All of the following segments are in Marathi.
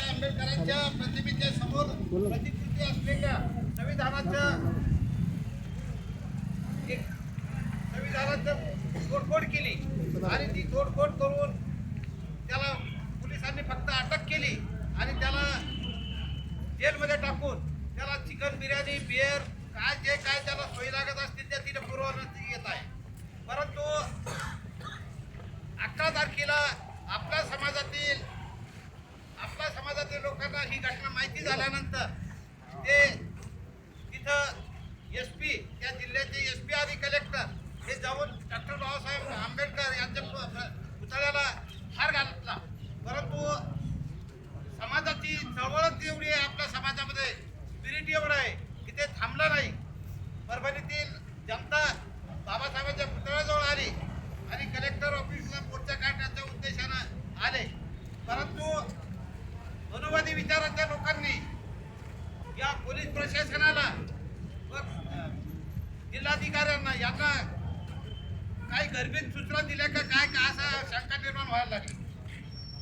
आंबेडकरांच्या प्रतिमेच्या समोर प्रतिकृती असलेल्या संविधानाचं एक संविधानाचं तोडफोड केली. आणि ती तोडफोड करून त्याला पोलिसांनी फक्त अटक केली आणि त्याला जेलमध्ये टाकून त्याला चिकन बिर्याणी बिअर काय जे काय त्याला सोयी लागत असतील त्या तिने पुरवण्यात येत आहे. परंतु अकरा तारखेला आपल्या समाजातील मराठा समाजातील लोकांना ही घटना माहिती झाल्यानंतर ते तिथं एस पी त्या जिल्ह्याचे एस पी आणि कलेक्टर हे जाऊन डॉक्टर बाबासाहेब आंबेडकर यांच्या पुतळ्याला हार घातला. परंतु समाजाची चळवळच एवढी आहे आपल्या समाजामध्ये स्पिरिट एवढं आहे की ते थांबलं नाही. परभणीतील जनता बाबासाहेबांच्या पुतळ्याजवळ आली आणि कलेक्टर ऑफिसला मोर्चा काढण्याच्या उद्देशानं आले. परंतु आणि विचाराच्या लोकांनी. या पोलीस प्रशासनाला जिल्हाधिकाऱ्यांना यांना काही गर्भीत सूचना दिल्या का काय का असा शंका निर्माण व्हायला लागली.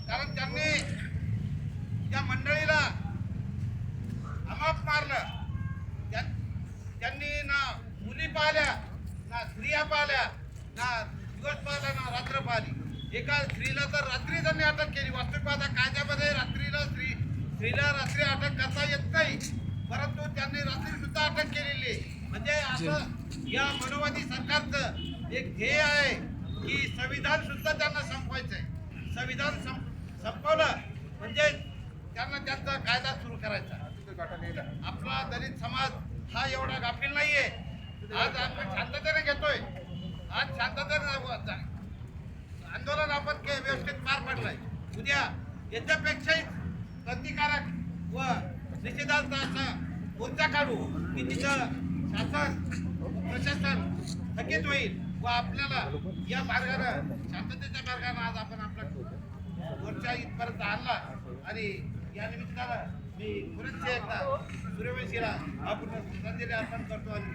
कारण त्यांनी या मंडळीला अमाप मारलं. त्यांनी ना मुली पाहिल्या ना स्त्रिया पाहिल्या ना दिवस पाहिला ना रात्र पाहिली. एका स्त्रीला तर रात्री त्यांनी अटक केली. वास्तविक पाहता कायद्यामध्ये रात्रीला स्त्री स्त्रीला रात्री अटक करता येत नाही परंतु त्यांनी रात्री सुद्धा अटक केलेली आहे. म्हणजे असं या मनोवादी सरकारचं एक ध्येय आहे की संविधान सुद्धा त्यांना संपवायचं आहे संविधान संप संपवलं म्हणजे त्यांना त्यांचा कायदा सुरू करायचा. आपला दलित समाज हा एवढा गाफील नाहीये. आज आपण शांततेने घेतोय. आज शांततेने आंदोलन आपण के- व्यवस्थित पार पडलंय. उद्या याच्यापेक्षाही प्रतिकारक व निषेधाचा मोर्चा काढू की तिथं शासन प्रशासन थकीत होईल व आपल्याला या मार्गानं शांततेच्या मार्गानं आज आपण आपला मोर्चा इथपर्यंत आणला आणि या निमित्तानं मी पुरेसे एकदा सूर्यवंशीला आपण श्रद्धांजली अर्पण करतो आणि